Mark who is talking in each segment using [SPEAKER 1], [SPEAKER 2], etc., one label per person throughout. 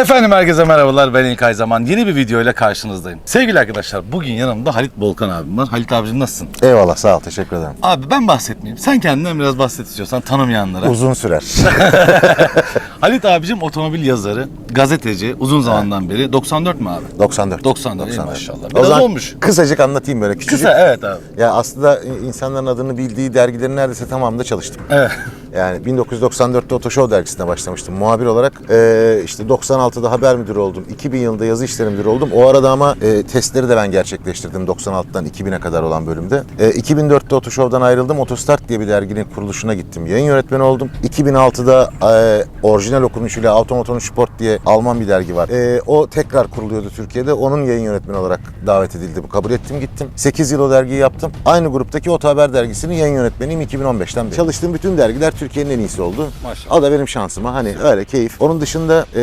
[SPEAKER 1] Efendim herkese merhabalar ben İlkay Zaman. Yeni bir video ile karşınızdayım. Sevgili arkadaşlar bugün yanımda Halit Volkan abim var. Halit abicim nasılsın?
[SPEAKER 2] Eyvallah sağ ol teşekkür ederim.
[SPEAKER 1] Abi ben bahsetmeyeyim. Sen kendinden biraz bahset istiyorsan tanımayanlara.
[SPEAKER 2] Uzun sürer.
[SPEAKER 1] Halit abicim otomobil yazarı, gazeteci uzun zamandan beri. 94 mü abi?
[SPEAKER 2] 94.
[SPEAKER 1] 94, iyi maşallah.
[SPEAKER 2] O
[SPEAKER 1] Biraz
[SPEAKER 2] zaman
[SPEAKER 1] olmuş.
[SPEAKER 2] Kısacık anlatayım böyle küçücük.
[SPEAKER 1] Kısa evet abi.
[SPEAKER 2] Ya aslında insanların adını bildiği dergilerin neredeyse tamamında çalıştım.
[SPEAKER 1] Evet.
[SPEAKER 2] Yani 1994'te Otoshow dergisine başlamıştım muhabir olarak. Ee, işte 96'da haber müdürü oldum. 2000 yılında yazı işleri müdürü oldum. O arada ama e, testleri de ben gerçekleştirdim 96'dan 2000'e kadar olan bölümde. E, 2004'te Otoshow'dan ayrıldım. Otostart diye bir derginin kuruluşuna gittim. Yayın yönetmeni oldum. 2006'da e, orijinal okunuşuyla Automoton Sport diye Alman bir dergi var. E, o tekrar kuruluyordu Türkiye'de. Onun yayın yönetmeni olarak davet edildi. Kabul ettim gittim. 8 yıl o dergiyi yaptım. Aynı gruptaki Oto Haber dergisinin yayın yönetmeniyim 2015'ten beri. Çalıştığım bütün dergiler Türkiye'nin en iyisi oldu.
[SPEAKER 1] Maşallah.
[SPEAKER 2] O da benim şansıma. Hani öyle keyif. Onun dışında e,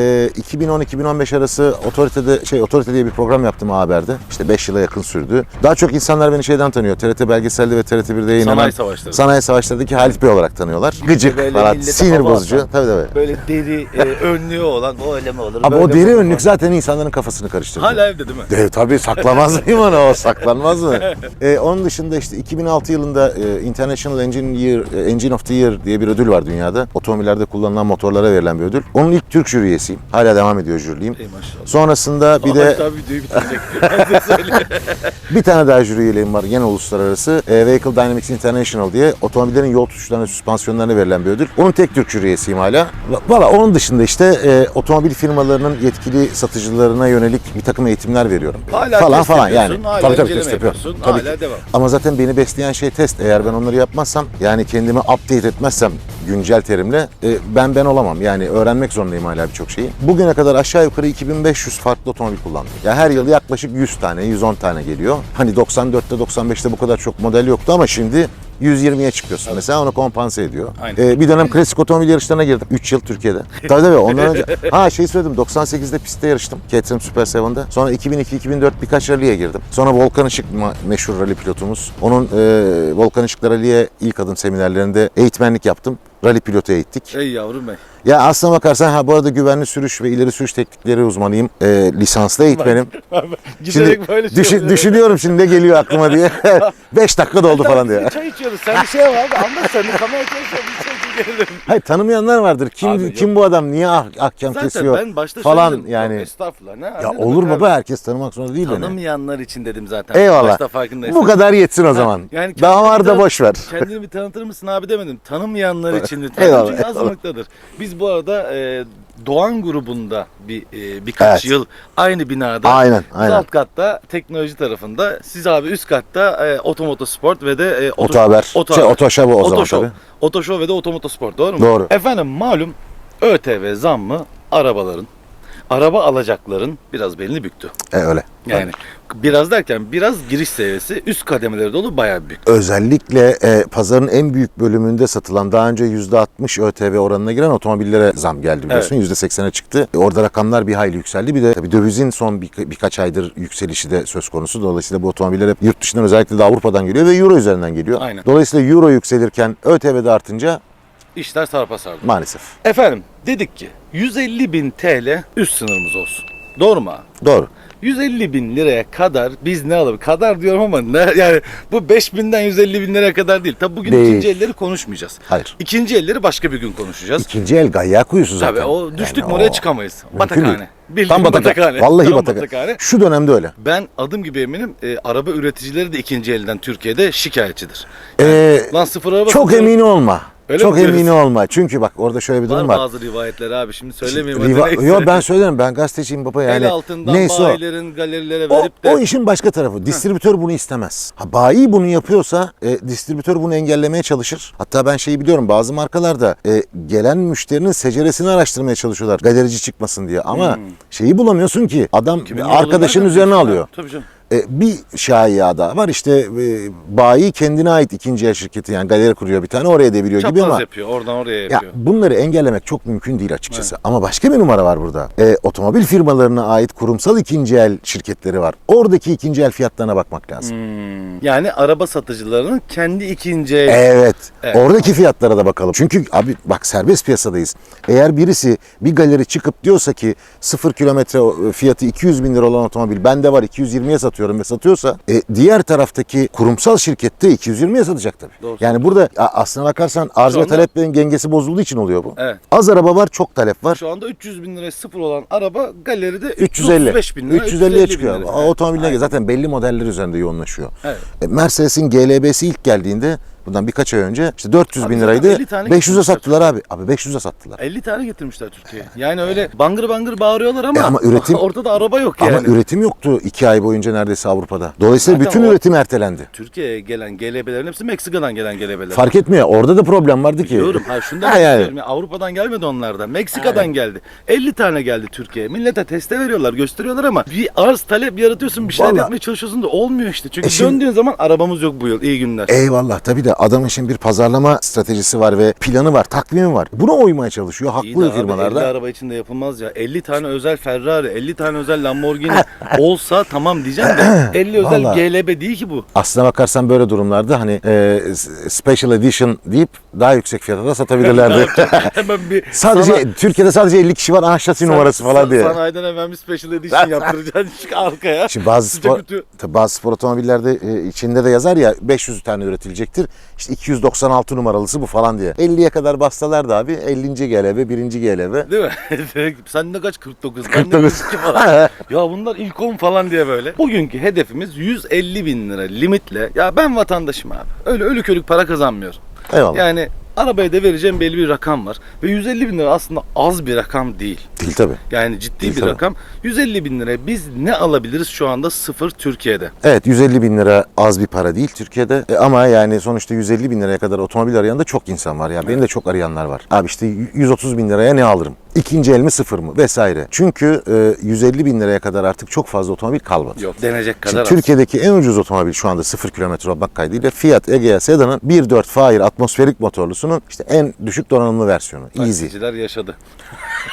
[SPEAKER 2] 2010-2015 arası otoritede şey otorite diye bir program yaptım Haber'de. İşte 5 yıla yakın sürdü. Daha çok insanlar beni şeyden tanıyor. TRT belgeselde ve TRT 1'de yayınlanan
[SPEAKER 1] Sanayi Savaşları.
[SPEAKER 2] Sanayi Savaşları'daki Halit Bey olarak tanıyorlar. Gıcık
[SPEAKER 3] Böyle
[SPEAKER 2] falan, sinir bozucu.
[SPEAKER 3] atan.
[SPEAKER 2] Tabii tabii.
[SPEAKER 3] Böyle deri e, önlüğü olan o öyle mi olur?
[SPEAKER 2] Abi o deri
[SPEAKER 3] olur?
[SPEAKER 2] önlük zaten insanların kafasını karıştırdı.
[SPEAKER 1] Hala evde değil mi?
[SPEAKER 2] Dev tabii saklamaz mıyım onu? O saklanmaz mı? Ee, onun dışında işte 2006 yılında e, International Engine Year, e, Engine of the Year diye bir ödül var dünyada. Otomobillerde kullanılan motorlara verilen bir ödül. Onun ilk Türk jüri üyesiyim. Hala devam ediyor jüriliğim.
[SPEAKER 1] Ey maşallah.
[SPEAKER 2] Sonrasında bir de
[SPEAKER 1] Halit abi videoyu bitirecek. Ben size söyleyeyim.
[SPEAKER 2] bir tane daha jüri üyeliğim var. Yine uluslararası. E, Vehicle Dynamics International diye otomobillerin yol tutuşlarına, süspansiyonlarına verilen bir ödül. Onun tek Türk jüri üyesiyim hala. Valla onun dışında işte e, otomobil firmalarının yetkili satıcılarına yönelik bir takım eğitimler veriyorum.
[SPEAKER 1] Hala
[SPEAKER 2] falan
[SPEAKER 1] test
[SPEAKER 2] falan yani.
[SPEAKER 1] hala
[SPEAKER 2] tabii tabii test yapıyorum. Tabii
[SPEAKER 1] hala
[SPEAKER 2] ki.
[SPEAKER 1] devam.
[SPEAKER 2] Ama zaten beni besleyen şey test. Eğer ben onları yapmazsam yani kendimi update etmezsem güncel terimle e, ben ben olamam. Yani öğrenmek zorundayım hala birçok şeyi. Bugüne kadar aşağı yukarı 2500 farklı otomobil kullandım. Ya her yıl yaklaşık 100 tane, 110 tane geliyor. Hani 94'te 95'te bu kadar çok model yoktu ama şimdi 120'ye çıkıyorsun mesela onu kompanse ediyor.
[SPEAKER 1] Aynen.
[SPEAKER 2] Ee, bir dönem klasik otomobil yarışlarına girdim. 3 yıl Türkiye'de. tabii tabii ondan önce. Ha şey söyledim 98'de pistte yarıştım. Caterham Super 7'de. Sonra 2002-2004 birkaç rally'e girdim. Sonra Volkan Işık meşhur rally pilotumuz. Onun e, Volkan Işık'la rally'e ilk adım seminerlerinde eğitmenlik yaptım. Rally pilotu eğittik.
[SPEAKER 1] Ey yavrum bey.
[SPEAKER 2] Ya aslına bakarsan ha bu arada güvenli sürüş ve ileri sürüş teknikleri uzmanıyım. E, lisanslı eğitmenim.
[SPEAKER 1] Giderek böyle şey
[SPEAKER 2] düşün-
[SPEAKER 1] oluyor.
[SPEAKER 2] düşünüyorum şimdi ne geliyor aklıma diye. 5 dakika doldu falan diye.
[SPEAKER 3] Çay içiyoruz. Sen bir şey var anlat sen. Kamera çalışıyor. İçelim.
[SPEAKER 2] Hayır tanımayanlar vardır. Kim
[SPEAKER 1] Abi,
[SPEAKER 2] kim bu adam? Niye ah, ahkam
[SPEAKER 1] Zaten
[SPEAKER 2] kesiyor?
[SPEAKER 1] ben başta
[SPEAKER 2] falan
[SPEAKER 1] söyledim.
[SPEAKER 2] yani.
[SPEAKER 1] Yok, estağfurullah. Ne,
[SPEAKER 2] Ya
[SPEAKER 1] ne
[SPEAKER 2] olur baba herkes tanımak zorunda değil beni.
[SPEAKER 1] Tanımayanlar için dedim zaten.
[SPEAKER 2] Eyvallah.
[SPEAKER 1] Başta farkındaysan.
[SPEAKER 2] Bu kadar yetsin o zaman.
[SPEAKER 1] Yani
[SPEAKER 2] Daha
[SPEAKER 1] kendini
[SPEAKER 2] var da
[SPEAKER 1] tanı-
[SPEAKER 2] boş ver.
[SPEAKER 1] Kendini bir tanıtır mısın abi demedim. Tanımayanlar için lütfen.
[SPEAKER 2] Eyvallah,
[SPEAKER 1] Çünkü
[SPEAKER 2] eyvallah.
[SPEAKER 1] azınlıktadır. Biz bu arada e, Doğan grubunda bir e, birkaç
[SPEAKER 2] Evet.
[SPEAKER 1] yıl aynı binada.
[SPEAKER 2] Aynen,
[SPEAKER 1] Biz
[SPEAKER 2] aynen.
[SPEAKER 1] alt katta teknoloji tarafında. Siz abi üst katta e, Otomoto Sport ve de e,
[SPEAKER 2] Oto haber.
[SPEAKER 1] Oto
[SPEAKER 2] Şey,
[SPEAKER 1] haber.
[SPEAKER 2] Oto Show o zaman
[SPEAKER 1] Otoshow.
[SPEAKER 2] tabii.
[SPEAKER 1] Otoshow ve de Otomoto Sport doğru mu?
[SPEAKER 2] Doğru.
[SPEAKER 1] Efendim malum ÖTV zammı arabaların, araba alacakların biraz belini büktü.
[SPEAKER 2] E, öyle.
[SPEAKER 1] Yani biraz derken biraz giriş seviyesi üst kademeleri dolu bayağı büyük.
[SPEAKER 2] Özellikle e, pazarın en büyük bölümünde satılan daha önce %60 ÖTV oranına giren otomobillere zam geldi biliyorsun. %80'e çıktı. E, orada rakamlar bir hayli yükseldi. Bir de tabii dövizin son bir, birkaç aydır yükselişi de söz konusu. Dolayısıyla bu otomobiller hep yurt dışından özellikle de Avrupa'dan geliyor ve Euro üzerinden geliyor.
[SPEAKER 1] Aynen.
[SPEAKER 2] Dolayısıyla Euro yükselirken ÖTV de artınca
[SPEAKER 1] İşler sarpa sardı.
[SPEAKER 2] maalesef.
[SPEAKER 1] Efendim dedik ki 150 bin TL üst sınırımız olsun. Doğru mu abi?
[SPEAKER 2] Doğru.
[SPEAKER 1] 150 bin liraya kadar biz ne alalım? Kadar diyorum ama ne, yani bu 5 binden 150 bin liraya kadar değil. Tabi bugün
[SPEAKER 2] Değil.
[SPEAKER 1] ikinci elleri konuşmayacağız.
[SPEAKER 2] Hayır.
[SPEAKER 1] İkinci elleri başka bir gün konuşacağız.
[SPEAKER 2] İkinci el gayya kuyusu zaten.
[SPEAKER 1] Tabii o düştük
[SPEAKER 2] Yani
[SPEAKER 1] mü oraya
[SPEAKER 2] o-
[SPEAKER 1] çıkamayız.
[SPEAKER 2] Mümkün
[SPEAKER 1] Batakhane. Bildiğin
[SPEAKER 2] Tam batakhane. Vallahi
[SPEAKER 1] Tam
[SPEAKER 2] batakhane. Şu dönemde öyle.
[SPEAKER 1] Ben adım gibi eminim e, araba üreticileri de ikinci elden Türkiye'de şikayetçidir.
[SPEAKER 2] Ee,
[SPEAKER 1] Lan sıfır araba
[SPEAKER 2] çok
[SPEAKER 1] satıyorum.
[SPEAKER 2] emin olma.
[SPEAKER 1] Öyle
[SPEAKER 2] çok
[SPEAKER 1] mi
[SPEAKER 2] emin olma. Çünkü bak orada şöyle bir
[SPEAKER 1] Var
[SPEAKER 2] durum var.
[SPEAKER 1] bazı rivayetler abi şimdi söylemeyeyim.
[SPEAKER 2] Riva-
[SPEAKER 1] hadi neyse.
[SPEAKER 2] Yo ben söylerim ben gazeteciyim baba yani.
[SPEAKER 1] El altından
[SPEAKER 2] Neyse o.
[SPEAKER 1] bayilerin galerilere
[SPEAKER 2] O,
[SPEAKER 1] verip de
[SPEAKER 2] o işin başka tarafı. Distribütör bunu istemez. Ha, bayi bunu yapıyorsa e, distribütör bunu engellemeye çalışır. Hatta ben şeyi biliyorum bazı markalarda e, gelen müşterinin seceresini araştırmaya çalışıyorlar. Galerici çıkmasın diye. Ama şeyi bulamıyorsun ki adam
[SPEAKER 1] Kimin
[SPEAKER 2] arkadaşın üzerine alıyor.
[SPEAKER 1] Tabii canım.
[SPEAKER 2] E, bir şaya daha var işte e, bayi kendine ait ikinci el şirketi yani galeri kuruyor bir tane oraya deviriyor gibi
[SPEAKER 1] Çapraz
[SPEAKER 2] ama
[SPEAKER 1] yapıyor. Oradan oraya
[SPEAKER 2] ya
[SPEAKER 1] yapıyor.
[SPEAKER 2] bunları engellemek çok mümkün değil açıkçası. Ama başka bir numara var burada. E, otomobil firmalarına ait kurumsal ikinci el şirketleri var. Oradaki ikinci el fiyatlarına bakmak lazım.
[SPEAKER 1] Hmm. Yani araba satıcılarının kendi ikinci el-
[SPEAKER 2] Evet.
[SPEAKER 1] Evet.
[SPEAKER 2] Oradaki fiyatlara da bakalım. Çünkü abi bak serbest piyasadayız. Eğer birisi bir galeri çıkıp diyorsa ki sıfır kilometre e, fiyatı 200 bin lira olan otomobil bende var 220'ye satıyorum ve satıyorsa e, diğer taraftaki kurumsal şirkette 220'ye satacak tabii.
[SPEAKER 1] Doğru
[SPEAKER 2] yani burada aslına bakarsan arz
[SPEAKER 1] Şu
[SPEAKER 2] ve
[SPEAKER 1] anda-
[SPEAKER 2] taleplerin dengesi bozulduğu için oluyor bu.
[SPEAKER 1] Evet.
[SPEAKER 2] Az araba var çok talep var.
[SPEAKER 1] Şu anda 300 bin liraya sıfır olan araba galeride
[SPEAKER 2] 350.
[SPEAKER 1] 335 bin lira.
[SPEAKER 2] 350'ye
[SPEAKER 1] 350
[SPEAKER 2] çıkıyor. Otomobiline
[SPEAKER 1] Aynen.
[SPEAKER 2] zaten belli modeller üzerinde yoğunlaşıyor.
[SPEAKER 1] Evet.
[SPEAKER 2] E, Mercedes'in GLB'si ilk geldiğinde bundan birkaç ay önce işte 400
[SPEAKER 1] Abi
[SPEAKER 2] bin liraydı.
[SPEAKER 1] 50 tane
[SPEAKER 2] 500'e
[SPEAKER 1] getirmişler.
[SPEAKER 2] sattılar abi. Abi 500'e sattılar.
[SPEAKER 1] 50 tane getirmişler Türkiye'ye. Yani öyle bangır bangır bağırıyorlar ama,
[SPEAKER 2] E ama üretim-
[SPEAKER 1] ortada araba yok yani.
[SPEAKER 2] Ama üretim yoktu iki ay boyunca neredeyse Avrupa'da. Dolayısıyla
[SPEAKER 1] Zaten
[SPEAKER 2] bütün
[SPEAKER 1] o-
[SPEAKER 2] üretim ertelendi.
[SPEAKER 1] Türkiye'ye gelen GLB'lerin hepsi Meksika'dan gelen GLB'ler.
[SPEAKER 2] Fark etmiyor. Orada da problem vardı ki.
[SPEAKER 1] Biliyorum. Ha şundan
[SPEAKER 2] Ha, yani.
[SPEAKER 1] yani. Avrupa'dan gelmedi onlardan. Meksika'dan geldi. 50 tane geldi Türkiye'ye. Millete teste veriyorlar, gösteriyorlar ama bir arz talep yaratıyorsun, bir şeyler
[SPEAKER 2] Vallahi-
[SPEAKER 1] yapmaya çalışıyorsun da olmuyor işte. Çünkü
[SPEAKER 2] E şimdi-
[SPEAKER 1] döndüğün zaman arabamız yok bu yıl. İyi günler.
[SPEAKER 2] Eyvallah tabii de adamın şimdi bir pazarlama stratejisi var ve planı var, takvimi var. Buna uymaya çalışıyor
[SPEAKER 1] İyi de
[SPEAKER 2] haklı
[SPEAKER 1] abi,
[SPEAKER 2] firmalarda.
[SPEAKER 1] 50 araba içinde yapılmaz ya. 50 tane özel Ferrari, 50 tane özel Lamborghini olsa tamam diyeceğim de 50 özel
[SPEAKER 2] Vallahi.
[SPEAKER 1] GLB değil ki bu.
[SPEAKER 2] Aslına bakarsan böyle durumlarda hani e, special edition deyip daha yüksek fiyata da satabilirlerdi.
[SPEAKER 1] Hemen bir
[SPEAKER 2] sadece
[SPEAKER 1] sana-
[SPEAKER 2] Türkiye'de sadece 50 kişi var aha şasi numarası falan diye.
[SPEAKER 1] Sanayiden hemen bir special edition yaptıracaksın çık arkaya.
[SPEAKER 2] Şimdi bazı
[SPEAKER 1] Sıcak
[SPEAKER 2] spor,
[SPEAKER 1] ütü.
[SPEAKER 2] tabii bazı spor otomobillerde e, içinde de yazar ya 500 tane üretilecektir. İşte 296 numaralısı bu falan diye. 50'ye kadar bassalar da abi 50. GLB, 1. GLB.
[SPEAKER 1] Değil mi? Sen de kaç 49? Ben de
[SPEAKER 2] 49.
[SPEAKER 1] 42 falan. ya bunlar ilk 10 falan diye böyle. Bugünkü hedefimiz 150 bin lira limitle. Ya ben vatandaşım abi. Öyle ölük ölük para kazanmıyorum.
[SPEAKER 2] Eyvallah.
[SPEAKER 1] Yani arabaya da vereceğim belli bir rakam var. Ve 150 bin lira aslında az bir rakam değil.
[SPEAKER 2] Değil tabii.
[SPEAKER 1] Yani ciddi
[SPEAKER 2] Değil
[SPEAKER 1] bir
[SPEAKER 2] tabii.
[SPEAKER 1] rakam. 150 bin liraya biz ne alabiliriz şu anda sıfır Türkiye'de?
[SPEAKER 2] Evet 150 bin lira az bir para değil Türkiye'de E, ama yani sonuçta 150 bin liraya kadar otomobil arayan da çok insan var. Ya benim de çok arayanlar var. Abi işte 130 bin liraya ne alırım? İkinci el mi sıfır mı vesaire. Çünkü e, 150 bin liraya kadar artık çok fazla otomobil kalmadı.
[SPEAKER 1] Yok denecek
[SPEAKER 2] Şimdi
[SPEAKER 1] kadar az.
[SPEAKER 2] Türkiye'deki en ucuz otomobil şu anda 0 kilometre olmak kaydıyla Fiat Egea Sedan'ın 1.4 Fire atmosferik motorlusunun işte en düşük donanımlı versiyonu. Easy.
[SPEAKER 1] Taksiciler yaşadı.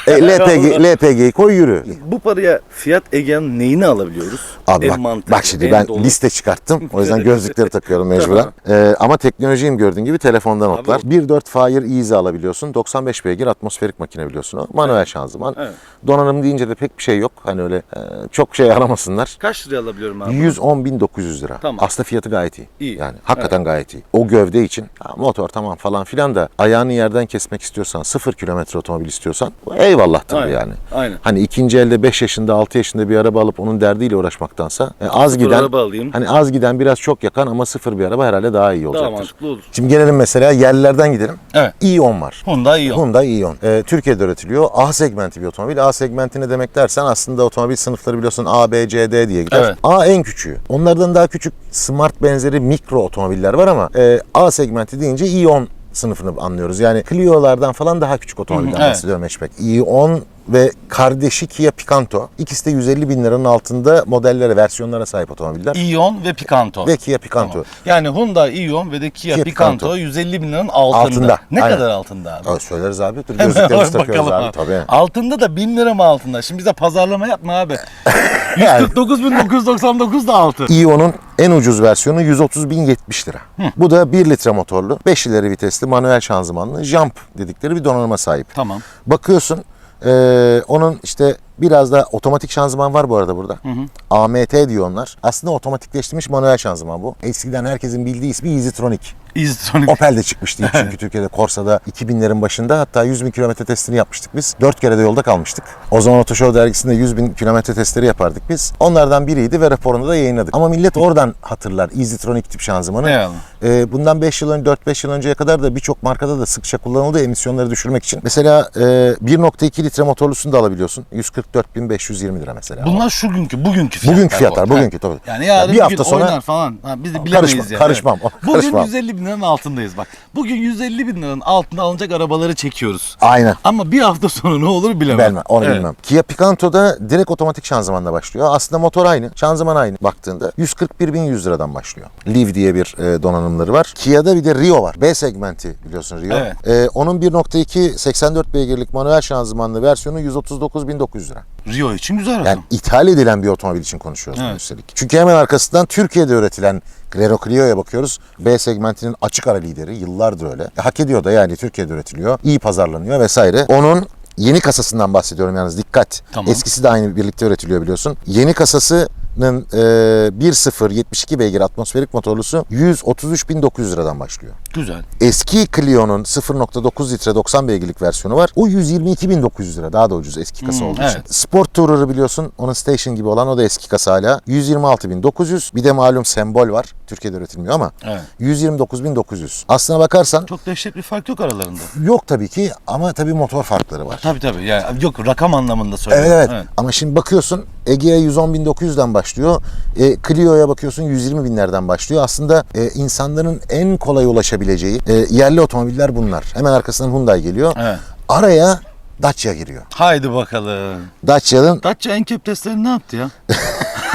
[SPEAKER 2] E, LPG, LPG'yi koy yürü.
[SPEAKER 1] Bu paraya Fiat Egea'nın neyini alabiliyoruz?
[SPEAKER 2] Abi bak,
[SPEAKER 1] mantıklı,
[SPEAKER 2] bak şimdi
[SPEAKER 1] en
[SPEAKER 2] ben
[SPEAKER 1] dolu.
[SPEAKER 2] liste çıkarttım. O yüzden gözlükleri takıyorum mecburen. Ee, ama teknolojiyim gördüğün gibi telefonda notlar. 1.4 Fire Easy alabiliyorsun. 95 beygir atmosferik makine biliyorsun. Manuel şanzıman.
[SPEAKER 1] Evet.
[SPEAKER 2] Donanım deyince de pek bir şey yok. Hani öyle e, çok şey aramasınlar.
[SPEAKER 1] Kaç liraya alabiliyorum abi?
[SPEAKER 2] 110.900 lira.
[SPEAKER 1] Tamam.
[SPEAKER 2] Aslında fiyatı gayet iyi.
[SPEAKER 1] İyi.
[SPEAKER 2] Yani hakikaten gayet iyi. O gövde için ha, motor tamam falan filan da ayağını yerden kesmek istiyorsan, 0 kilometre otomobil istiyorsan eyvallah tabii
[SPEAKER 1] Aynen,
[SPEAKER 2] yani.
[SPEAKER 1] aynen.
[SPEAKER 2] Hani ikinci elde 5 yaşında 6 yaşında bir araba alıp onun derdiyle uğraşmaktansa e, az
[SPEAKER 1] Sıfır
[SPEAKER 2] giden
[SPEAKER 1] araba alayım.
[SPEAKER 2] hani az giden biraz çok yakan ama sıfır bir araba herhalde daha iyi
[SPEAKER 1] Daha
[SPEAKER 2] olacaktır.
[SPEAKER 1] mantıklı olur.
[SPEAKER 2] Şimdi gelelim mesela yerlilerden gidelim.
[SPEAKER 1] Evet.
[SPEAKER 2] i10 var.
[SPEAKER 1] Hyundai iyi
[SPEAKER 2] Hyundai i10. Ee, Türkiye'de üretiliyor. A segmenti bir otomobil. A segmenti ne demek dersen aslında otomobil sınıfları biliyorsun A, B, C, D diye gider.
[SPEAKER 1] Evet.
[SPEAKER 2] A en küçüğü. Onlardan daha küçük smart benzeri mikro otomobiller var ama e, A segmenti deyince i10 sınıfını anlıyoruz. Yani Clio'lardan falan daha küçük otomobilden
[SPEAKER 1] evet.
[SPEAKER 2] bahsediyorum hatchback. i10 ve kardeşi Kia Picanto. İkisi de 150 bin liranın altında modellere, versiyonlara sahip otomobiller.
[SPEAKER 1] Ion ve Picanto.
[SPEAKER 2] Ve Kia Picanto.
[SPEAKER 1] Tamam. Yani Hyundai Ion ve de Kia,
[SPEAKER 2] Kia
[SPEAKER 1] Picanto,
[SPEAKER 2] Picanto.
[SPEAKER 1] 150 bin liranın altında.
[SPEAKER 2] Altında,
[SPEAKER 1] Ne
[SPEAKER 2] aynen.
[SPEAKER 1] kadar altında abi?
[SPEAKER 2] Aa, söyleriz abi. Dur gözlüklerimizi takıyoruz
[SPEAKER 1] bakalım
[SPEAKER 2] abi. Tabii.
[SPEAKER 1] Altında da 1000 lira mı altında? Şimdi bize pazarlama yapma abi. 149.999 da altı.
[SPEAKER 2] Ion'un en ucuz versiyonu 130.070 lira. Bu da 1 litre motorlu, 5 ileri vitesli manuel şanzımanlı Jump dedikleri bir donanıma sahip.
[SPEAKER 1] Tamam.
[SPEAKER 2] Bakıyorsun eee, onun işte biraz da otomatik şanzıman var bu arada burada. AMT diyor onlar. Aslında otomatikleştirilmiş manuel şanzıman bu. Eskiden herkesin bildiği ismi EasyTronic.
[SPEAKER 1] Easytronic.
[SPEAKER 2] Opel de çıkmıştı çünkü Türkiye'de Corsa'da 2000'lerin başında hatta 100 bin kilometre testini yapmıştık biz. 4 kere de yolda kalmıştık. O zaman Otoshow dergisinde 100 bin kilometre testleri yapardık biz. Onlardan biriydi ve raporunu da yayınladık. Ama millet oradan hatırlar EasyTronic tip şanzımanı.
[SPEAKER 1] Eyvallah.
[SPEAKER 2] Ee, bundan 5 yıl önce 4-5 yıl önceye kadar da birçok markada da sıkça kullanıldı emisyonları düşürmek için. Mesela e, 1.2 litre motorlusunu da alabiliyorsun. 144.520 lira mesela.
[SPEAKER 1] Bunlar şu günkü, bugünkü fiyatlar.
[SPEAKER 2] Bugünkü fiyatlar,
[SPEAKER 1] bu.
[SPEAKER 2] bugünkü tabii.
[SPEAKER 1] Yani yarın
[SPEAKER 2] bir
[SPEAKER 1] bir
[SPEAKER 2] hafta
[SPEAKER 1] gün
[SPEAKER 2] sonra
[SPEAKER 1] oynar falan. Ha, biz de bilemeyiz
[SPEAKER 2] Karışma-
[SPEAKER 1] yani.
[SPEAKER 2] karışmam,
[SPEAKER 1] Evet. Bugün
[SPEAKER 2] karışmam.
[SPEAKER 1] 150 bin bin liranın altındayız bak. Bugün 150 bin liranın altında alınacak arabaları çekiyoruz.
[SPEAKER 2] Aynen.
[SPEAKER 1] Ama bir hafta sonra ne olur bilemem.
[SPEAKER 2] Bilmem, onu
[SPEAKER 1] Evet.
[SPEAKER 2] bilmem. Kia Picanto'da direkt otomatik şanzımanla başlıyor. Aslında motor aynı, şanzıman aynı baktığında. 141.100 liradan başlıyor. Liv diye bir e, donanımları var. Kia'da bir de Rio var. B segmenti biliyorsun Rio.
[SPEAKER 1] Evet.
[SPEAKER 2] E, onun 1.2 84 beygirlik manuel şanzımanlı versiyonu 139.900 lira.
[SPEAKER 1] Rio için güzel rakam.
[SPEAKER 2] Yani ithal edilen bir otomobil için konuşuyoruz
[SPEAKER 1] Evet.
[SPEAKER 2] üstelik. Çünkü hemen arkasından Türkiye'de üretilen Renault Clio'ya bakıyoruz. B segmentinin açık ara lideri. Yıllardır öyle. E, hak ediyor da yani Türkiye'de üretiliyor. iyi pazarlanıyor vesaire. Onun yeni kasasından bahsediyorum yalnız dikkat.
[SPEAKER 1] Tamam.
[SPEAKER 2] Eskisi de aynı birlikte üretiliyor biliyorsun. Yeni kasasının e, 1.0 72 beygir atmosferik motorlusu 133.900 liradan başlıyor.
[SPEAKER 1] Güzel.
[SPEAKER 2] Eski Clio'nun 0.9 litre 90 beygirlik versiyonu var. O 122.900 lira. Daha da ucuz eski kasa
[SPEAKER 1] Hmm,
[SPEAKER 2] olduğu için.
[SPEAKER 1] evet.
[SPEAKER 2] Sport Tourer'ı biliyorsun. Onun Station gibi olan o da eski kasa hala. 126.900. Bir de malum sembol var. Türkiye'de üretilmiyor ama.
[SPEAKER 1] Evet.
[SPEAKER 2] 129.900. Aslına bakarsan
[SPEAKER 1] Çok dehşet bir fark yok aralarında.
[SPEAKER 2] yok tabii ki ama tabii motor farkları var.
[SPEAKER 1] Tabii tabii. Yani yok rakam anlamında
[SPEAKER 2] Evet,
[SPEAKER 1] söylüyorum.
[SPEAKER 2] evet Ama şimdi bakıyorsun Ege'ye 110.900'den başlıyor. E, Clio'ya bakıyorsun 120 binlerden başlıyor. Aslında e, insanların en kolay ulaşabileceği e, yerli otomobiller bunlar. Hemen arkasından Hyundai geliyor.
[SPEAKER 1] Evet.
[SPEAKER 2] Araya Dacia giriyor.
[SPEAKER 1] Haydi bakalım.
[SPEAKER 2] Dacia'nın
[SPEAKER 1] Dacia Enkep testlerini ne yaptı ya?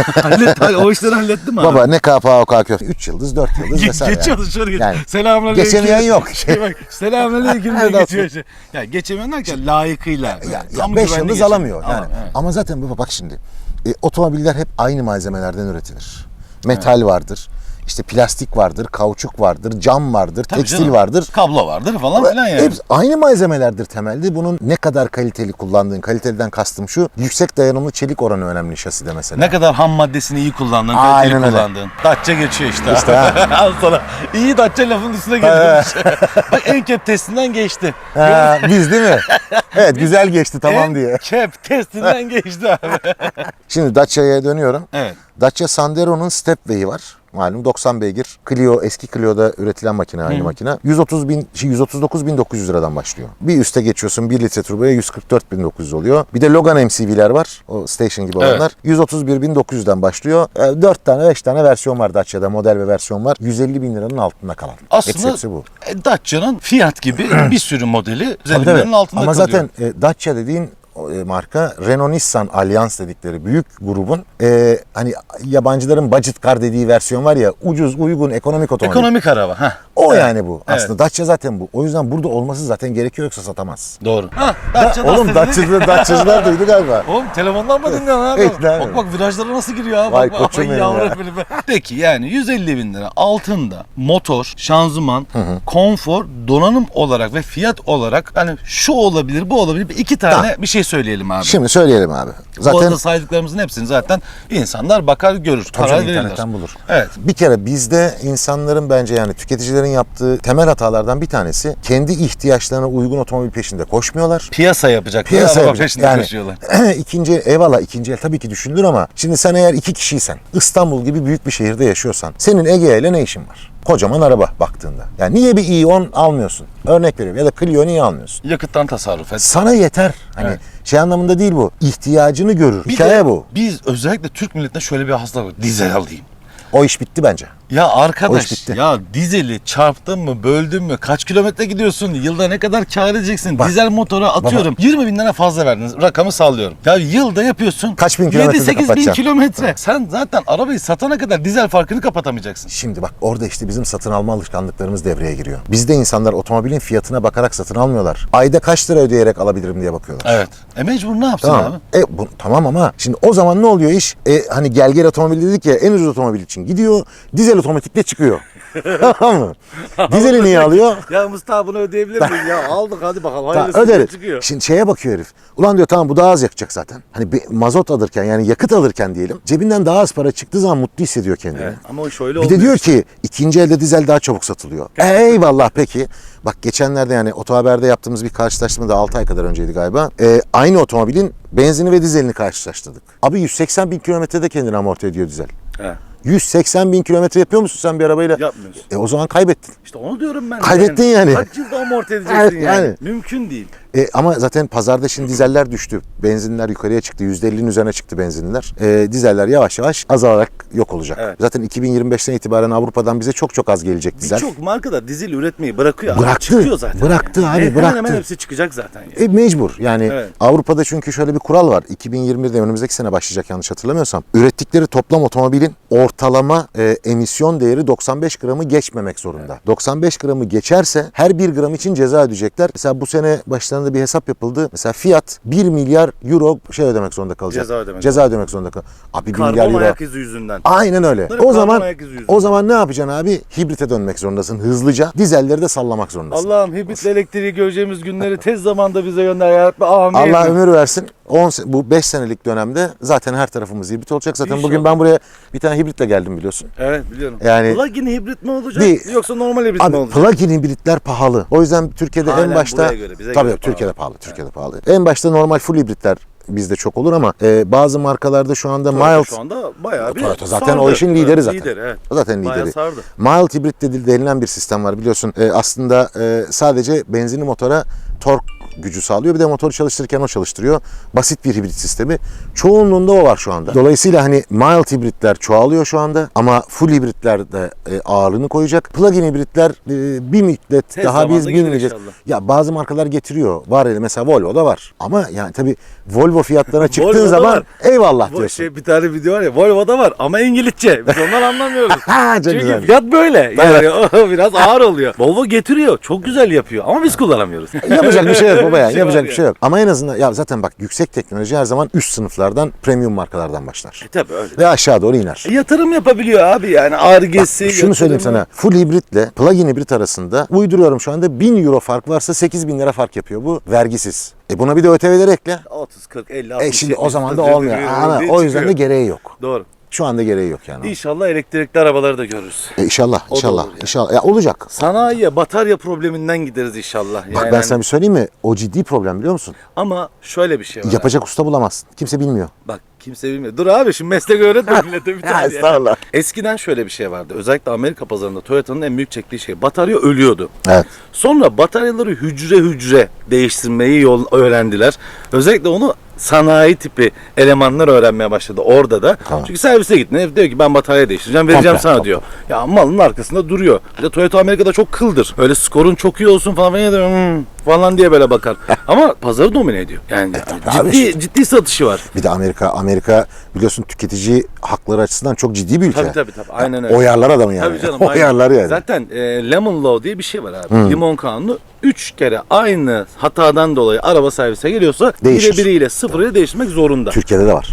[SPEAKER 1] Hallet, o işleri halletti mi abi?
[SPEAKER 2] baba ne KPA köfte 3 yıldız 4 yıldız
[SPEAKER 1] Ge-
[SPEAKER 2] vesaire.
[SPEAKER 1] geçiyor dışarı geç.
[SPEAKER 2] Yani
[SPEAKER 1] Selamünaleyküm.
[SPEAKER 2] geçemeyen yok.
[SPEAKER 1] Şey bak, Selamünaleyküm diye geçiyor. Şey. Ya geçemeyen derken layıkıyla.
[SPEAKER 2] Ya,
[SPEAKER 1] Tam
[SPEAKER 2] ya 5
[SPEAKER 1] güvenli
[SPEAKER 2] yıldız
[SPEAKER 1] geçiyor.
[SPEAKER 2] alamıyor. Yani.
[SPEAKER 1] Ama, evet.
[SPEAKER 2] Ama zaten baba bak şimdi e, otomobiller hep aynı malzemelerden üretilir. Metal vardır. İşte plastik vardır, kauçuk vardır, cam vardır,
[SPEAKER 1] Tabii
[SPEAKER 2] tekstil
[SPEAKER 1] canım.
[SPEAKER 2] vardır.
[SPEAKER 1] Kablo vardır falan filan yani.
[SPEAKER 2] Hepsi aynı malzemelerdir temelde. Bunun ne kadar kaliteli kullandığın, kaliteden kastım şu, yüksek dayanımlı çelik oranı önemli şaside mesela.
[SPEAKER 1] Ne kadar ham maddesini iyi kullandın,
[SPEAKER 2] Aynen
[SPEAKER 1] kaliteli
[SPEAKER 2] öyle.
[SPEAKER 1] kullandın. Dacia geçiyor işte.
[SPEAKER 2] İşte ha.
[SPEAKER 1] Al sana. İyi Dacia lafın üstüne gelmiş. Bak Enkep testinden geçti.
[SPEAKER 2] Ha, biz değil mi? Evet güzel geçti tamam diye.
[SPEAKER 1] Enkep testinden geçti abi.
[SPEAKER 2] Şimdi Dacia'ya dönüyorum.
[SPEAKER 1] Evet.
[SPEAKER 2] Dacia Sandero'nun Stepway'i var. Malum 90 beygir. Clio eski Clio'da üretilen makine aynı makine. 130 bin, şey, 139.900 liradan başlıyor. Bir üste geçiyorsun 1 litre turboya 144.900 oluyor. Bir de Logan MCV'ler var. O station gibi
[SPEAKER 1] Evet.
[SPEAKER 2] olanlar. 131.900'den başlıyor. 4 tane 5 tane versiyon var Dacia'da. Model ve versiyon var. 150 bin liranın altında kalan.
[SPEAKER 1] Aslında
[SPEAKER 2] hepsi bu.
[SPEAKER 1] e, Dacia'nın Fiat gibi bir sürü modeli
[SPEAKER 2] Tabii,
[SPEAKER 1] üzerinden
[SPEAKER 2] tabii.
[SPEAKER 1] altında
[SPEAKER 2] Ama
[SPEAKER 1] kalıyor.
[SPEAKER 2] zaten e, Dacia dediğin e, marka Renault Nissan Alliance dedikleri büyük grubun e, hani yabancıların budget car dediği versiyon var ya ucuz uygun ekonomik otomobil.
[SPEAKER 1] Ekonomik araba. Heh.
[SPEAKER 2] O
[SPEAKER 1] Evet.
[SPEAKER 2] yani bu.
[SPEAKER 1] Evet.
[SPEAKER 2] Aslında Dacia zaten bu. O yüzden burada olması zaten gerekiyor yoksa satamaz.
[SPEAKER 1] Doğru. Ha,
[SPEAKER 2] Da,
[SPEAKER 1] Dacia
[SPEAKER 2] oğlum
[SPEAKER 1] nasıl dedi?
[SPEAKER 2] Dacia'cılar, duydu galiba.
[SPEAKER 1] Oğlum telefondan mı dinliyorsun abi?
[SPEAKER 2] Evet,
[SPEAKER 1] bak bak virajlara nasıl giriyor abi.
[SPEAKER 2] Vay
[SPEAKER 1] bak,
[SPEAKER 2] koçum benim
[SPEAKER 1] yavru
[SPEAKER 2] ya.
[SPEAKER 1] benim. Peki yani 150 bin lira altında motor, şanzıman, konfor, donanım olarak ve fiyat olarak hani şu olabilir bu olabilir bir iki tane bir şey söyleyelim abi.
[SPEAKER 2] Şimdi söyleyelim abi.
[SPEAKER 1] Bu
[SPEAKER 2] Zaten
[SPEAKER 1] arada saydıklarımızın hepsini zaten insanlar bakar görür.
[SPEAKER 2] Tabii
[SPEAKER 1] karar
[SPEAKER 2] canım,
[SPEAKER 1] verirler.
[SPEAKER 2] internetten bulur.
[SPEAKER 1] Evet.
[SPEAKER 2] Bir kere bizde insanların bence yani tüketicilerin yaptığı temel hatalardan bir tanesi kendi ihtiyaçlarına uygun otomobil peşinde koşmuyorlar.
[SPEAKER 1] Piyasa yapacak.
[SPEAKER 2] Piyasa
[SPEAKER 1] araba
[SPEAKER 2] yapacak.
[SPEAKER 1] peşinde
[SPEAKER 2] Yani
[SPEAKER 1] koşuyorlar.
[SPEAKER 2] ikinci eyvallah ikinci el tabii ki düşünülür ama şimdi sen eğer iki kişiysen İstanbul gibi büyük bir şehirde yaşıyorsan senin Ege ile ne işin var? Kocaman araba baktığında. Yani niye bir i10 almıyorsun? Örnek veriyorum ya da Clio niye almıyorsun?
[SPEAKER 1] Yakıttan tasarruf et.
[SPEAKER 2] Sana yeter. Hani
[SPEAKER 1] Evet.
[SPEAKER 2] şey anlamında değil bu. İhtiyacını görür.
[SPEAKER 1] Bir
[SPEAKER 2] Hikaye
[SPEAKER 1] de
[SPEAKER 2] bu.
[SPEAKER 1] Biz özellikle Türk milletinde şöyle bir hastalık var. Dizel alayım.
[SPEAKER 2] O iş bitti bence.
[SPEAKER 1] Ya arkadaş
[SPEAKER 2] bitti.
[SPEAKER 1] ya dizeli çarptın mı böldün mü kaç kilometre gidiyorsun yılda ne kadar kar edeceksin dizel motora atıyorum 20 bin lira fazla verdiniz rakamı sallıyorum ya yılda yapıyorsun
[SPEAKER 2] Kaç bin kilometrede
[SPEAKER 1] 7-8 bin
[SPEAKER 2] kapatacaksın?
[SPEAKER 1] kilometre sen zaten arabayı satana kadar dizel farkını kapatamayacaksın
[SPEAKER 2] Şimdi bak orada işte bizim satın alma alışkanlıklarımız devreye giriyor. Bizde insanlar otomobilin fiyatına bakarak satın almıyorlar. Ayda kaç lira ödeyerek alabilirim diye bakıyorlar.
[SPEAKER 1] evet e mecbur ne yapsın
[SPEAKER 2] Tamam.
[SPEAKER 1] abi
[SPEAKER 2] E, bu, tamam ama şimdi o zaman ne oluyor iş? E, hani gel gel otomobil dedik ya en ucuz otomobil için gidiyor. Dizel otomatikle çıkıyor. tamam mı? Dizeli niye alıyor?
[SPEAKER 3] Ya Mustafa bunu ödeyebilir miyiz ya? Aldık hadi bakalım. Hayırlısı
[SPEAKER 2] öderiz.
[SPEAKER 3] çıkıyor.
[SPEAKER 2] Şimdi şeye bakıyor herif. Ulan diyor tamam bu daha az yakacak zaten. Hani bir mazot alırken yani yakıt alırken diyelim. Cebinden daha az para çıktığı zaman mutlu hissediyor kendini.
[SPEAKER 3] Ama o şöyle
[SPEAKER 2] Bir de diyor ki ikinci elde dizel daha çabuk satılıyor. Eyvallah peki. Bak geçenlerde yani Oto Haber'de yaptığımız bir karşılaştırma da 6 ay kadar önceydi galiba. Ee, aynı otomobilin benzini ve dizelini karşılaştırdık. Abi 180 bin kilometrede kendini amorti ediyor dizel.
[SPEAKER 3] He.
[SPEAKER 2] 180 bin kilometre yapıyor musun sen bir arabayla?
[SPEAKER 3] Yapmıyorsun.
[SPEAKER 2] E o zaman kaybettin.
[SPEAKER 3] İşte onu diyorum ben.
[SPEAKER 2] Kaybettin yani.
[SPEAKER 3] Kaç yılda amorti edeceksin
[SPEAKER 2] Evet,
[SPEAKER 3] yani.
[SPEAKER 2] yani.
[SPEAKER 3] Mümkün değil.
[SPEAKER 2] E, ama zaten pazarda şimdi dizeller düştü. Benzinler yukarıya çıktı. %50'nin üzerine çıktı benzinler. E, dizeller yavaş yavaş azalarak yok olacak.
[SPEAKER 1] Evet.
[SPEAKER 2] Zaten 2025'ten itibaren Avrupa'dan bize çok çok az gelecek dizel.
[SPEAKER 1] Birçok marka da dizel üretmeyi bırakıyor. abi.
[SPEAKER 2] Bıraktı.
[SPEAKER 1] Çıkıyor zaten.
[SPEAKER 2] Bıraktı abi,
[SPEAKER 1] Hemen
[SPEAKER 2] bıraktı.
[SPEAKER 1] Hemen hepsi çıkacak zaten. Yani.
[SPEAKER 2] E, mecbur. Yani
[SPEAKER 1] Evet.
[SPEAKER 2] Avrupa'da çünkü şöyle bir kural var. 2021'de önümüzdeki sene başlayacak yanlış hatırlamıyorsam. Ürettikleri toplam otomobilin ortalama e, emisyon değeri 95 gramı geçmemek zorunda. 95 gramı geçerse her 1 gram için ceza ödeyecekler. Mesela bu sene başlarında bir hesap yapıldı. Mesela Fiat 1 milyar euro şey ödemek zorunda kalacak.
[SPEAKER 1] Ceza ödemek
[SPEAKER 2] Ceza ödemek zorunda kalacak. Abi 1 milyar
[SPEAKER 1] Karbon
[SPEAKER 2] euro.
[SPEAKER 1] ayak izi yüzünden.
[SPEAKER 2] Aynen öyle.
[SPEAKER 1] Bunları
[SPEAKER 2] O zaman o zaman ne yapacaksın abi? Hibrite dönmek zorundasın hızlıca. Dizelleri de sallamak zorundasın.
[SPEAKER 1] Allah'ım hibritle elektriği göreceğimiz günleri tez zamanda bize gönder ya Rabbi. Amin.
[SPEAKER 2] Allah ömür versin. 10 se- bu 5 senelik dönemde zaten her tarafımız hibrit olacak. Zaten
[SPEAKER 1] İnşallah.
[SPEAKER 2] bugün ben buraya bir tane hibritle geldim biliyorsun.
[SPEAKER 1] Evet biliyorum.
[SPEAKER 2] Yani-
[SPEAKER 1] Plug-in hibrit mi olacak
[SPEAKER 2] Bir-
[SPEAKER 1] yoksa normal hibrit mi
[SPEAKER 2] Abi
[SPEAKER 1] olacak?
[SPEAKER 2] plug-in hibritler pahalı. O yüzden Türkiye'de
[SPEAKER 1] Halen
[SPEAKER 2] en başta
[SPEAKER 1] göre,
[SPEAKER 2] tabii
[SPEAKER 1] göre
[SPEAKER 2] Türkiye'de pahalı. Türkiye'de pahalı. En başta normal full hibritler bizde çok olur ama e, bazı markalarda şu anda
[SPEAKER 1] Toyota
[SPEAKER 2] mild
[SPEAKER 1] Şu anda bayağı bir
[SPEAKER 2] Toyota zaten
[SPEAKER 1] sardı.
[SPEAKER 2] o işin lideri zaten.
[SPEAKER 1] Lideri evet.
[SPEAKER 2] O zaten
[SPEAKER 1] Bayağı
[SPEAKER 2] lideri.
[SPEAKER 1] sardı.
[SPEAKER 2] Mild hibrit denilen bir sistem var biliyorsun. E, aslında e, sadece benzinli motora tork gücü sağlıyor. Bir de motoru çalıştırırken o çalıştırıyor. Basit bir hibrit sistemi. Çoğunluğunda o var şu anda. Dolayısıyla hani mild hibritler çoğalıyor şu anda ama full hibritler de e, ağırlığını koyacak. Plug-in hibritler e, bir müddet
[SPEAKER 1] Tez
[SPEAKER 2] daha biz bilmeyeceğiz. Ya bazı markalar getiriyor. Var ya mesela Volvo'da var. Ama yani tabii Volvo fiyatlarına çıktığın zaman
[SPEAKER 1] var.
[SPEAKER 2] eyvallah diyorsun.
[SPEAKER 1] şey bir tane video var ya Volvo'da var ama İngilizce. Biz ondan anlamıyoruz. Çünkü
[SPEAKER 2] güzel.
[SPEAKER 1] fiyat böyle. Yani o biraz ağır oluyor. Volvo getiriyor. Çok güzel yapıyor ama biz kullanamıyoruz.
[SPEAKER 2] Yapacak bir şey yok baba ya.
[SPEAKER 1] Bir şey
[SPEAKER 2] Yapacak bir şey yok. Ama en azından ya zaten bak yüksek teknoloji her zaman üst sınıflardan premium markalardan başlar.
[SPEAKER 1] E tabii öyle.
[SPEAKER 2] Ve aşağı doğru iner.
[SPEAKER 1] E, Yatırım yapabiliyor abi yani argesi.
[SPEAKER 2] Şunu söyleyeyim sana. Full hibritle plug-in hibrit arasında uyduruyorum şu anda 1000 euro fark varsa 8000 lira fark yapıyor bu vergisiz. E buna bir de ÖTV'leri ekle.
[SPEAKER 1] 30, 40, 50, 60,
[SPEAKER 2] E şimdi o
[SPEAKER 1] 70,
[SPEAKER 2] zaman da
[SPEAKER 1] 40,
[SPEAKER 2] olmuyor.
[SPEAKER 1] 40,
[SPEAKER 2] Ama
[SPEAKER 1] diye
[SPEAKER 2] o yüzden de
[SPEAKER 1] çıkıyor.
[SPEAKER 2] gereği yok.
[SPEAKER 1] Doğru.
[SPEAKER 2] Şu anda gereği yok yani.
[SPEAKER 1] İnşallah elektrikli arabaları da görürüz.
[SPEAKER 2] E inşallah,
[SPEAKER 1] O da
[SPEAKER 2] inşallah,
[SPEAKER 1] olur yani.
[SPEAKER 2] inşallah. Ya olacak.
[SPEAKER 1] Sanayiye batarya probleminden gideriz inşallah.
[SPEAKER 2] Bak
[SPEAKER 1] Yani
[SPEAKER 2] ben sana bir söyleyeyim mi? O ciddi problem biliyor musun?
[SPEAKER 1] Ama şöyle bir şey var.
[SPEAKER 2] Yapacak usta bulamazsın. Kimse bilmiyor.
[SPEAKER 1] Bak kimse bilmiyor. Dur abi şimdi meslek öğretme millete bir tane.
[SPEAKER 2] estağfurullah.
[SPEAKER 1] Eskiden şöyle bir şey vardı. Özellikle Amerika pazarında Toyota'nın en büyük çektiği şey. Batarya ölüyordu.
[SPEAKER 2] Evet.
[SPEAKER 1] Sonra bataryaları hücre hücre değiştirmeyi yol öğrendiler. Özellikle onu sanayi tipi elemanlar öğrenmeye başladı orada da.
[SPEAKER 2] Tamam.
[SPEAKER 1] Çünkü servise gittin herif diyor ki ben batarya değiştireceğim vereceğim
[SPEAKER 2] Komple,
[SPEAKER 1] sana
[SPEAKER 2] komple.
[SPEAKER 1] diyor. Ya malın arkasında duruyor. Bir de Toyota Amerika'da çok kıldır. Öyle skorun çok iyi olsun falan falan, diyor, "Hmm," falan diye böyle bakar. Ama pazarı domine ediyor. Yani
[SPEAKER 2] abi
[SPEAKER 1] ciddi
[SPEAKER 2] işte.
[SPEAKER 1] ciddi satışı var.
[SPEAKER 2] Bir de Amerika, Amerika biliyorsun tüketici hakları açısından çok ciddi bir ülke.
[SPEAKER 1] Tabii tabii tabii. Aynen öyle.
[SPEAKER 2] Oyarlar adamı yani.
[SPEAKER 1] Tabii canım. aynen.
[SPEAKER 2] Oyarlar yani.
[SPEAKER 1] Zaten e, Lemon Law diye bir şey var abi. Limon kanunu. Üç kere aynı hatadan dolayı araba servise geliyorsa
[SPEAKER 2] Değişir.
[SPEAKER 1] biriyle sıfırıyla değiştirmek zorunda.
[SPEAKER 2] Türkiye'de de var.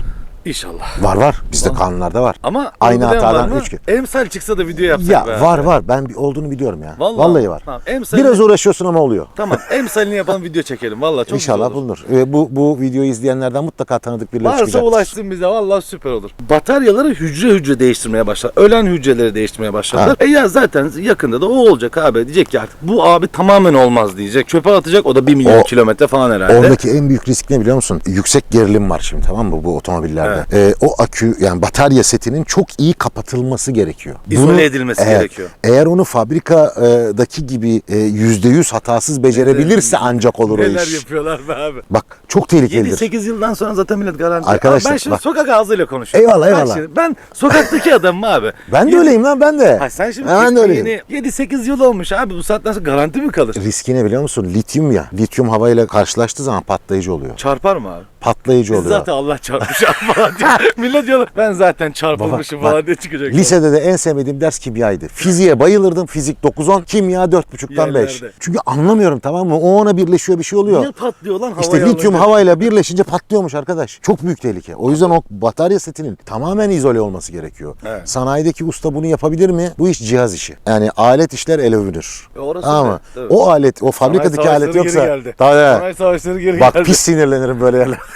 [SPEAKER 1] İnşallah.
[SPEAKER 2] Var var. Bizde kanunlarda var.
[SPEAKER 1] Ama
[SPEAKER 2] Aynı hatadan
[SPEAKER 1] var
[SPEAKER 2] üç kere.
[SPEAKER 1] Emsal çıksa da video yapsak
[SPEAKER 2] Ya
[SPEAKER 1] be
[SPEAKER 2] var
[SPEAKER 1] abi.
[SPEAKER 2] var. Ben bir olduğunu biliyorum ya.
[SPEAKER 1] Vallahi.
[SPEAKER 2] Vallahi, var.
[SPEAKER 1] Tamam, emsal-
[SPEAKER 2] Biraz uğraşıyorsun ama oluyor.
[SPEAKER 1] Tamam. Emsalini yapalım video çekelim. Valla çok
[SPEAKER 2] İnşallah
[SPEAKER 1] güzel olur.
[SPEAKER 2] bulunur. Ve bu bu videoyu izleyenlerden mutlaka tanıdık birileri
[SPEAKER 1] Varsa
[SPEAKER 2] çıkacak.
[SPEAKER 1] ulaşsın bize vallahi süper olur. Bataryaları hücre hücre değiştirmeye başlar. Ölen hücreleri değiştirmeye başladılar. E ya zaten yakında da o olacak abi. Diyecek ki artık bu abi tamamen olmaz diyecek. Çöpe atacak o da 1 milyon
[SPEAKER 2] O-
[SPEAKER 1] kilometre falan herhalde.
[SPEAKER 2] Oradaki en büyük risk ne biliyor musun? Yüksek gerilim var şimdi tamam mı bu otomobillerde. Ee, o akü yani batarya setinin çok iyi kapatılması gerekiyor.
[SPEAKER 1] İzole edilmesi gerekiyor.
[SPEAKER 2] Eğer onu fabrikadaki gibi e, %100 hatasız becerebilirse ancak olur o
[SPEAKER 1] Neler
[SPEAKER 2] iş.
[SPEAKER 1] yapıyorlar be abi.
[SPEAKER 2] Bak çok tehlikelidir.
[SPEAKER 1] 7-8 yıldan sonra zaten millet garanti.
[SPEAKER 2] Arkadaşlar,
[SPEAKER 1] Abi ben şimdi
[SPEAKER 2] bak.
[SPEAKER 1] sokak ağzıyla konuşuyorum.
[SPEAKER 2] Eyvallah, eyvallah.
[SPEAKER 1] şimdi ben sokaktaki adamım abi.
[SPEAKER 2] Ben de
[SPEAKER 1] Yedi-
[SPEAKER 2] öyleyim lan ben de.
[SPEAKER 1] Ha, sen şimdi
[SPEAKER 2] ben de öyleyim.
[SPEAKER 1] yeni 7-8 yıl olmuş abi bu saatten sonra garanti mi kalır?
[SPEAKER 2] Riski ne biliyor musun? Lityum ya. Lityum havayla karşılaştığı zaman patlayıcı oluyor.
[SPEAKER 1] Çarpar mı abi?
[SPEAKER 2] Patlayıcı
[SPEAKER 1] Biz
[SPEAKER 2] oluyor.
[SPEAKER 1] zaten Allah çarpmış falan diyor. Millet diyor ben zaten çarpılmışım
[SPEAKER 2] Baba,
[SPEAKER 1] falan diye çıkacak.
[SPEAKER 2] Lisede de en sevmediğim ders kimyaydı. Fiziğe bayılırdım. Fizik 9-10, kimya 4.5'tan 5.
[SPEAKER 1] Yerlerde.
[SPEAKER 2] Çünkü anlamıyorum tamam mı? O ona birleşiyor bir şey oluyor.
[SPEAKER 1] Niye patlıyor lan havaya
[SPEAKER 2] İşte lityum
[SPEAKER 1] alınca?
[SPEAKER 2] havayla birleşince patlıyormuş arkadaş. Çok büyük tehlike. O yüzden o batarya setinin tamamen izole olması gerekiyor.
[SPEAKER 1] Evet.
[SPEAKER 2] Sanayideki usta bunu yapabilir mi? Bu iş cihaz işi. Yani alet işler el övünür.
[SPEAKER 1] E, orası
[SPEAKER 2] Ama o alet, o fabrikadaki
[SPEAKER 1] Sanayi
[SPEAKER 2] alet
[SPEAKER 1] savaşları
[SPEAKER 2] yoksa
[SPEAKER 1] geri geldi.
[SPEAKER 2] Tabii.
[SPEAKER 1] Sanayi savaşları geri
[SPEAKER 2] Bak
[SPEAKER 1] geldi.
[SPEAKER 2] pis sinirlenirim böyle yerler.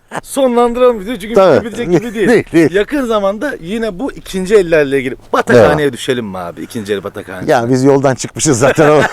[SPEAKER 1] Sonlandıralım videoyu çünkü
[SPEAKER 2] Tabii.
[SPEAKER 1] bitecek gibi değil.
[SPEAKER 2] Değil, değil.
[SPEAKER 1] Yakın zamanda yine bu ikinci ellerle ilgili batakhaneye düşelim mi abi? İkinci el batakhaneye.
[SPEAKER 2] ya biz yoldan çıkmışız zaten.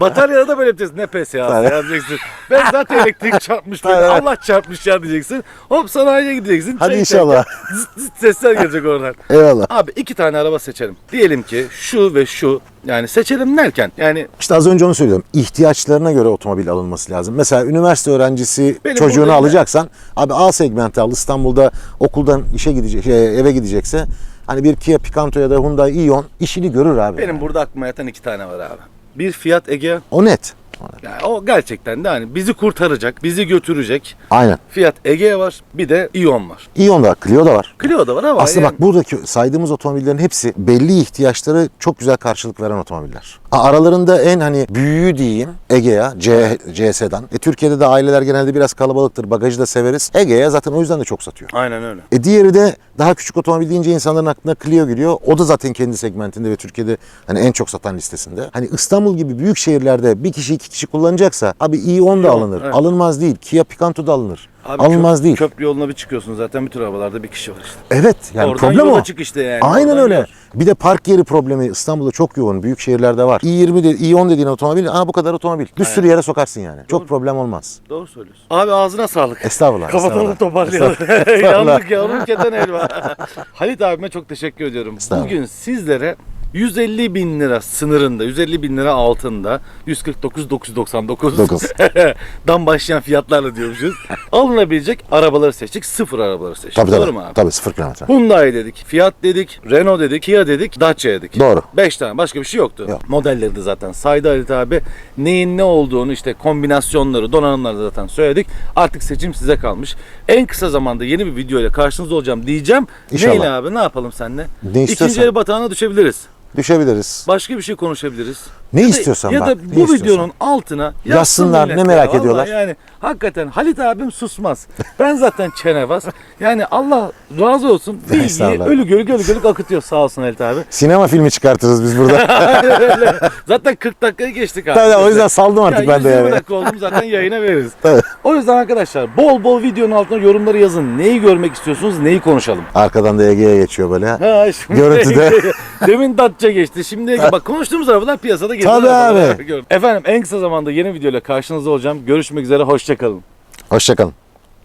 [SPEAKER 1] Bataryada da böyle yapacaksın. Ne pes ya
[SPEAKER 2] Tabii.
[SPEAKER 1] yapacaksın. Ben zaten elektrik çarpmış. beni,
[SPEAKER 2] Tabii.
[SPEAKER 1] Allah çarpmış ya diyeceksin. Hop sanayiye gideceksin.
[SPEAKER 2] Hadi
[SPEAKER 1] Çay
[SPEAKER 2] inşallah.
[SPEAKER 1] içerken Zıt zıt sesler gelecek oradan.
[SPEAKER 2] Eyvallah.
[SPEAKER 1] Abi iki tane araba seçelim. Diyelim ki şu ve şu Yani seçelim derken yani
[SPEAKER 2] İşte az önce onu söylüyorum. İhtiyaçlarına göre otomobil alınması lazım. Mesela üniversite öğrencisi
[SPEAKER 1] Benim
[SPEAKER 2] çocuğunu
[SPEAKER 1] burada-
[SPEAKER 2] alacaksan abi A segmenti al. İstanbul'da okuldan işe gidecek, şey, eve gidecekse hani bir Kia Picanto ya da Hyundai Ion işini görür abi.
[SPEAKER 1] benim burada aklıma yatan iki tane var abi. Bir Fiat Egea.
[SPEAKER 2] O net.
[SPEAKER 1] Yani o gerçekten de hani bizi kurtaracak, bizi götürecek.
[SPEAKER 2] Aynen.
[SPEAKER 1] Fiat Egea var. Bir de Ion var.
[SPEAKER 2] Ion da, Clio da var.
[SPEAKER 1] Clio da var ama
[SPEAKER 2] Aslında
[SPEAKER 1] yani-
[SPEAKER 2] bak buradaki saydığımız otomobillerin hepsi belli ihtiyaçları çok güzel karşılık veren otomobiller. Aralarında en hani büyüğü diyeyim Egea, C, C sedan. E, Türkiye'de de aileler genelde biraz kalabalıktır. Bagajı da severiz. Egea zaten o yüzden de çok satıyor.
[SPEAKER 1] Aynen öyle.
[SPEAKER 2] E diğeri de daha küçük otomobil deyince insanların aklına Clio geliyor. O da zaten kendi segmentinde ve Türkiye'de hani en çok satan listesinde. Hani İstanbul gibi büyük şehirlerde bir kişi iki kişi kullanacaksa abi i10 da alınır.
[SPEAKER 1] evet.
[SPEAKER 2] Alınmaz değil. Kia Picanto da alınır.
[SPEAKER 1] Abi
[SPEAKER 2] Alınmaz
[SPEAKER 1] köp-
[SPEAKER 2] değil.
[SPEAKER 1] Köprü yoluna bir çıkıyorsun zaten bütün arabalarda bir kişi var işte.
[SPEAKER 2] Evet yani
[SPEAKER 1] Oradan
[SPEAKER 2] problem o.
[SPEAKER 1] çık işte yani.
[SPEAKER 2] Aynen
[SPEAKER 1] Oradan
[SPEAKER 2] öyle.
[SPEAKER 1] gör.
[SPEAKER 2] Bir de park yeri problemi İstanbul'da çok yoğun. Büyük şehirlerde var. i20 de i10 dediğin otomobil aa bu kadar otomobil. Bir sürü yere sokarsın yani. Çok problem olmaz.
[SPEAKER 1] Doğru söylüyorsun. Abi ağzına sağlık.
[SPEAKER 2] Estağfurullah. Estağfurullah.
[SPEAKER 1] toparlayalım. Yandık yavrum keten elma. Halit abime çok teşekkür ediyorum. Bugün sizlere 150 bin lira sınırında, 150 bin lira altında 149 999
[SPEAKER 2] Dokuz.
[SPEAKER 1] dan başlayan fiyatlarla diyormuşuz. Alınabilecek arabaları seçtik. Sıfır arabaları seçtik.
[SPEAKER 2] Tabii
[SPEAKER 1] Doğru
[SPEAKER 2] tabii.
[SPEAKER 1] mu abi?
[SPEAKER 2] Tabii sıfır kilometre.
[SPEAKER 1] Hyundai dedik, Fiat dedik, Renault dedik, Kia dedik, Dacia dedik.
[SPEAKER 2] Doğru.
[SPEAKER 1] 5 tane başka bir şey yoktu.
[SPEAKER 2] Yok.
[SPEAKER 1] Modelleri de zaten saydı Halit abi. Neyin ne olduğunu işte kombinasyonları, donanımları da zaten söyledik. Artık seçim size kalmış. En kısa zamanda yeni bir video ile karşınızda olacağım diyeceğim.
[SPEAKER 2] İnşallah.
[SPEAKER 1] Neyle abi ne yapalım seninle?
[SPEAKER 2] Ne
[SPEAKER 1] İkinci
[SPEAKER 2] istiyorsan.
[SPEAKER 1] el batağına düşebiliriz.
[SPEAKER 2] Düşebiliriz.
[SPEAKER 1] Başka bir şey konuşabiliriz.
[SPEAKER 2] Ne
[SPEAKER 1] Ya da-
[SPEAKER 2] istiyorsan
[SPEAKER 1] Ya
[SPEAKER 2] bak,
[SPEAKER 1] da
[SPEAKER 2] ne
[SPEAKER 1] bu
[SPEAKER 2] istiyorsan.
[SPEAKER 1] videonun altına yazsın
[SPEAKER 2] Yazsınlar, ne
[SPEAKER 1] ya.
[SPEAKER 2] merak
[SPEAKER 1] Vallahi
[SPEAKER 2] ediyorlar.
[SPEAKER 1] Yani hakikaten Halit abim susmaz. Ben zaten çenebaz. Yani Allah razı olsun. Bilgiyi ölü gölük ölü gölük akıtıyor sağ olsun Halit abi.
[SPEAKER 2] Sinema filmi çıkartırız biz burada.
[SPEAKER 1] Zaten 40 dakikayı geçtik abi.
[SPEAKER 2] Tabii, o yüzden saldım artık
[SPEAKER 1] Ya
[SPEAKER 2] ben de
[SPEAKER 1] 120
[SPEAKER 2] yani.
[SPEAKER 1] dakika oldum zaten yayına veririz.
[SPEAKER 2] Tabii.
[SPEAKER 1] O yüzden arkadaşlar bol bol videonun altına yorumları yazın. Neyi görmek istiyorsunuz, neyi konuşalım.
[SPEAKER 2] Arkadan da Ege'ye geçiyor böyle.
[SPEAKER 1] Ha, şimdi
[SPEAKER 2] Görüntüde.
[SPEAKER 1] Demin Datça geçti. Şimdi bak konuştuğumuz arabalar piyasada gezen
[SPEAKER 2] Tabii abi.
[SPEAKER 1] Efendim en kısa zamanda yeni videoyla karşınızda olacağım. Görüşmek üzere. Hoşçakalın.
[SPEAKER 2] Hoşçakalın.